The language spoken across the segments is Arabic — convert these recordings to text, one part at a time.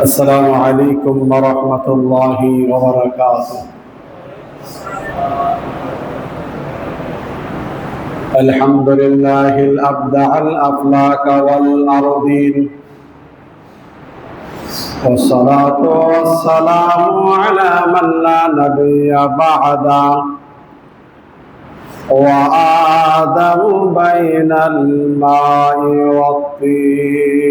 السلام عليكم ورحمة الله وبركاته. الحمد لله الأبدع الأفلاك والأرضين. والصلاة والسلام على من لا نبي بعده. وآدم بين الماء والطين.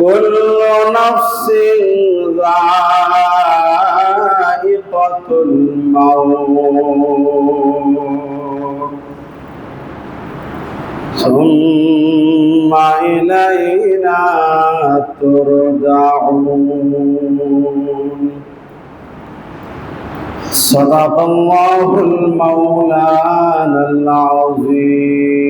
كل نفس ذائقة الموت. ثم إلينا ترجعون. صدق الله المولانا العظيم.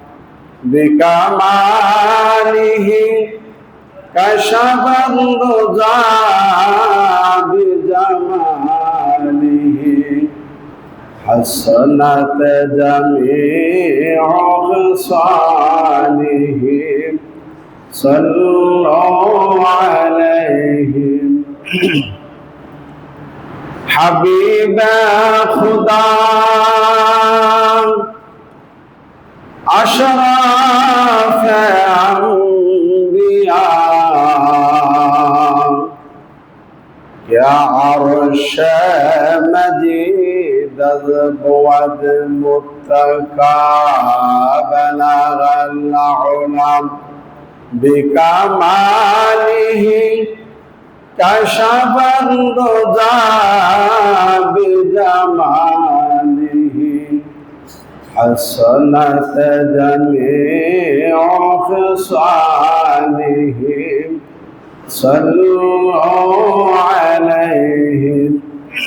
بكماله كشف الرضا بجماله حسنت جميع خصاله صلوا عليه حبيب خدا يا عرش مجيد بود متكا بلغ العلم بكماله كشف الرضا بجماله حسنت جميع خصاله صلوا عليه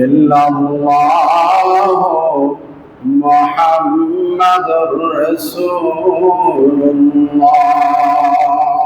إلا الله محمد رسول الله